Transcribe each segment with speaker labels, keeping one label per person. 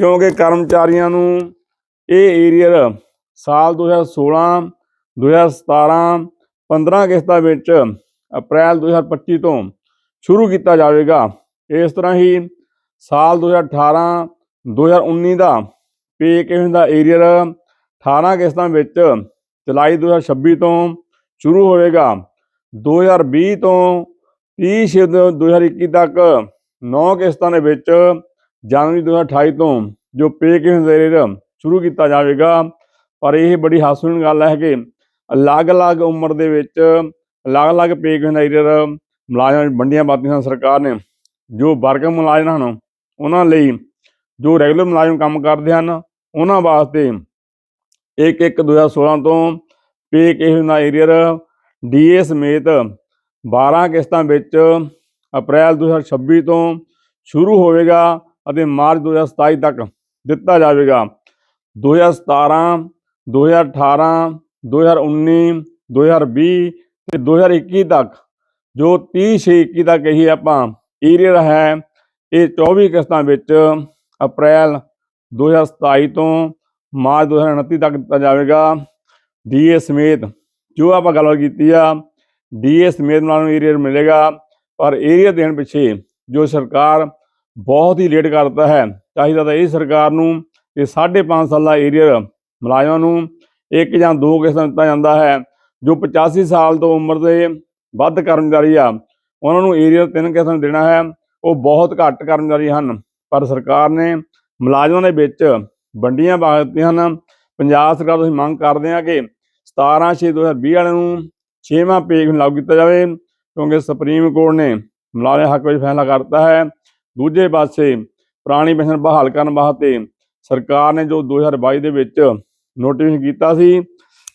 Speaker 1: ਕਿਉਂਕਿ ਕਰਮਚਾਰੀਆਂ ਨੂੰ ਇਹ ਏਰੀਅਰ ਸਾਲ 2016 2017 15 ਕਿਸ਼ਤਾਂ ਵਿੱਚ ਅਪ੍ਰੈਲ 2025 ਤੋਂ ਸ਼ੁਰੂ ਕੀਤਾ ਜਾਵੇਗਾ। ਇਸ ਤਰ੍ਹਾਂ ਹੀ ਸਾਲ 2018 2019 ਦਾ ਪੇ ਕਿਵੇਂ ਦਾ ਏਰੀਅਰ 18 ਕਿਸ਼ਤਾਂ ਵਿੱਚ ਜੁਲਾਈ 2026 ਤੋਂ ਸ਼ੁਰੂ ਹੋਵੇਗਾ। 2020 ਤੋਂ 30 ਛੇ ਦੋ- 2021 ਤੱਕ 9 ਕਿਸ਼ਤਾਂ ਦੇ ਵਿੱਚ ਜਨਵਰੀ 2028 ਤੋਂ ਜੋ ਪੇ ਕਿਵੇਂ ਦਾ ਏਰੀਅਰ ਸ਼ੁਰੂ ਕੀਤਾ ਜਾਵੇਗਾ। ਪਰ ਇਹ ਬੜੀ ਹਾਸੋਹੀਣ ਗੱਲ ਹੈ ਕਿ ਅਲੱਗ-ਅਲੱਗ ਉਮਰ ਦੇ ਵਿੱਚ ਅਲੱਗ-ਅਲੱਗ ਪੇ ਕਿਵੇਂ ਦਾ ਏਰੀਅਰ ਮੁਲਾਜ਼ਮਾਂ ਵੰਡੀਆਂ ਬਾਤੀਆਂ ਹਨ ਸਰਕਾਰ ਨੇ। ਜੋ ਵਰਗ ਮੁਲਾਜ਼ਮ ਹਨ, ਉਹਨਾਂ ਲਈ ਜੋ ਰੈਗੂਲਰ ਮੁਲਾਜ਼ਮ ਕੰਮ ਕਰਦੇ ਹਨ, ਉਹਨਾਂ ਵਾਸਤੇ 1 1 2016 ਤੋਂ ਪੇ ਕਿਵੇਂ ਦਾ ਏਰੀਅਰ ਡੀਏ ਸਮੇਤ 12 ਕਿਸ਼ਤਾਂ ਵਿੱਚ ਅਪ੍ਰੈਲ 2026 ਤੋਂ ਸ਼ੁਰੂ ਹੋਵੇਗਾ। ਅਤੇ ਮਾਰਚ 2027 ਤੱਕ ਦਿੱਤਾ ਜਾਵੇਗਾ। 2017 2018 2019 2020 ਤੇ 2021 ਤੱਕ, ਜੋ 30 ਛੇ 21 ਤੱਕ ਇਹੀ ਆਪਾਂ ਏਰੀਅਰ ਹੈ, ਇਹ 24 ਕਿਸ਼ਤਾਂ ਵਿੱਚ ਅਪ੍ਰੈਲ 2027 ਤੋਂ ਮਾਰਚ 2029 ਤੱਕ ਦਿੱਤਾ ਜਾਵੇਗਾ। ਡੀਏ ਸਮੇਤ ਜੋ ਆਪਾਂ ਗੱਲਬਾਤ ਕੀਤੀ ਆ, ਡੀਏ ਸਮੇਤ ਨਾਲ ਨੂੰ ਏਰੀਅਰ ਮਿਲੇਗਾ, ਪਰ ਏਰੀਆ ਦੇਣ ਪਿੱਛੇ ਜੋ ਸਰਕਾਰ ਬਹੁਤ ਹੀ ਲੇਟ ਕਰਦਾ ਹੈ। ਚਾਹੀਦਾ ਤਾਂ ਇਹ ਸਰਕਾਰ ਨੂੰ ਕਿ 5.5 ਸਾਲ ਦਾ ਏਰੀਅਰ ਮੁਲਾਜ਼ਮਾਂ ਨੂੰ ਇੱਕ ਜਾਂ ਦੋ ਕਿਸ਼ਤਾਂ ਦਿੱਤਾ ਜਾਂਦਾ ਹੈ, ਜੋ 85 ਸਾਲ ਤੋਂ ਉਮਰ ਦੇ ਵੱਧ ਕਰਮਚਾਰੀ ਆ, ਉਹਨਾਂ ਨੂੰ ਏਰੀਅਰ ਤਿੰਨ ਕਿਸ਼ਤਾਂ ਦੇਣਾ ਹੈ। ਉਹ ਬਹੁਤ ਘੱਟ ਕਰਮਚਾਰੀ ਹਨ, ਪਰ ਸਰਕਾਰ ਨੇ ਮੁਲਾਜ਼ਮਾਂ ਦੇ ਵਿੱਚ ਵੰਡੀਆਂ ਪਾ ਦਿੱਤੀਆਂ ਹਨ। ਪੰਜਾਬ ਸਰਕਾਰ ਤੋਂ ਮੰਗ ਕਰਦੇ ਹਾਂ ਕਿ 17 6 2020 ਵਾਲੇ ਨੂੰ 6ਵਾਂ ਪੇ ਲਾਗੂ ਕੀਤਾ ਜਾਵੇ, ਕਿਉਂਕਿ ਸੁਪਰੀਮ ਕੋਰਟ ਨੇ ਮੁਲਾਜ਼ਮ ਹੱਕ ਵਿੱਚ ਫੈਸਲਾ ਕਰਤਾ ਹੈ। ਦੂਜੇ ਪਾਸੇ ਪੁਰਾਣੀ ਪੈਨਸ਼ਨ ਬਹਾਲ ਕਰਨ ਵਾਸਤੇ ਸਰਕਾਰ ਨੇ ਜੋ 2022 ਦੇ ਵਿੱਚ ਨੋਟੀਫਿਕੇਸ਼ਨ ਕੀਤਾ ਸੀ,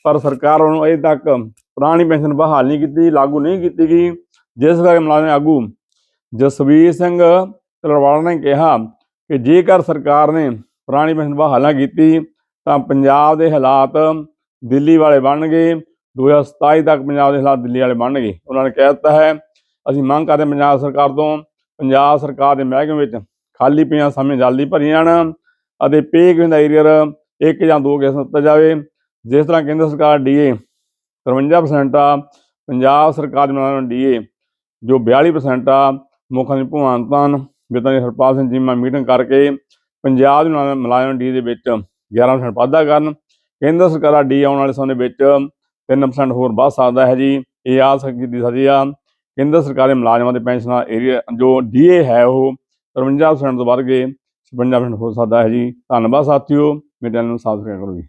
Speaker 1: ਪਰ ਸਰਕਾਰ ਵੱਲੋਂ ਅਜੇ ਤੱਕ ਪੁਰਾਣੀ ਪੈਨਸ਼ਨ ਬਹਾਲ ਨਹੀਂ ਕੀਤੀ, ਲਾਗੂ ਨਹੀਂ ਕੀਤੀ ਗਈ। ਜਿਸ ਕਰਕੇ ਮੁਲਾਜ਼ਮ ਆਗੂ ਜਸਵੀਰ ਸਿੰਘ ਤਲਵਾੜ ਨੇ ਕਿਹਾ ਕਿ ਜੇਕਰ ਸਰਕਾਰ ਨੇ ਪੁਰਾਣੀ ਪੈਨਸ਼ਨ ਬਹਾਲ ਨਾ ਕੀਤੀ, ਤਾਂ ਪੰਜਾਬ ਦੇ ਹਾਲਾਤ ਦਿੱਲੀ ਵਾਲੇ ਬਣਨਗੇ। 2027 ਤੱਕ ਪੰਜਾਬ ਦੇ ਹਾਲਾਤ ਦਿੱਲੀ ਵਾਲੇ ਬਣਨਗੇ। ਉਹਨਾਂ ਨੇ ਕਹਿ ਦਿੱਤਾ ਹੈ, ਅਸੀਂ ਮੰਗ ਕਰਦੇ ਪੰਜਾਬ ਸਰਕਾਰ ਤੋਂ ਪੰਜਾਬ ਸਰਕਾਰ ਦੇ ਮਹਿਕਮੇ ਵਿੱਚ ਖਾਲੀ ਪਈਆਂ ਸਮੇਂ ਜਲਦੀ ਭਰੀਆਂ ਜਾਣ ਅਤੇ ਪੇ ਕਿਵੇਂ ਏਰੀਅਰ ਇੱਕ ਜਾਂ ਦੋ ਕੇਸ ਦਿੱਤਾ ਜਾਵੇ, ਜਿਸ ਤਰ੍ਹਾਂ ਕੇਂਦਰ ਸਰਕਾਰ ਡੀਏ 53% ਆ, ਪੰਜਾਬ ਸਰਕਾਰ ਦੇ ਮੁਲਾਜ਼ਮਾਂ ਡੀਏ ਜੋ 42% ਆ, ਮੁੱਖਾਂ ਦੀ ਭਗਵੰਤਾਨ ਬਿਤਾਂ ਦੀ ਹਰਪਾਲ ਸਿੰਘ ਜੀਮਾ ਮੀਟਿੰਗ ਕਰਕੇ ਪੰਜਾਬ ਦੇ ਮੁਲਾਜ਼ਮ- ਮੁਲਾਜ਼ਮ ਡੀ ਦੇ ਵਿੱਚ 11% ਵਾਧਾ ਕਰਨ, ਕੇਂਦਰ ਸਰਕਾਰ ਡੀ ਆਉਣ ਵਾਲੇ ਸਮੇਂ ਵਿੱਚ 3% ਹੋਰ ਵੱਧ ਸਕਦਾ ਹੈ ਜੀ, ਇਹ ਆ ਸਕਦੀ ਦੀ ਸਦੀ ਆ। ਕੇਂਦਰ ਸਰਕਾਰ ਦੇ ਮੁਲਾਜ਼ਮਾਂ ਦੇ ਪੈਨਸ਼ਨਾਂ ਏਰੀਆ ਜੋ ਡੀਏ ਹੈ ਉਹ 53% ਤੋਂ ਵੱਧ ਕੇ 56% ਹੋ ਸਕਦਾ ਹੈ ਜੀ। ਧੰਨਵਾਦ ਸਾਥੀਓ। ਮੇਰੇ ਚੈਨਲ ਨੂੰ ਸਬਸਕ੍ਰਾਈਬ ਕਰੋ ਜੀ।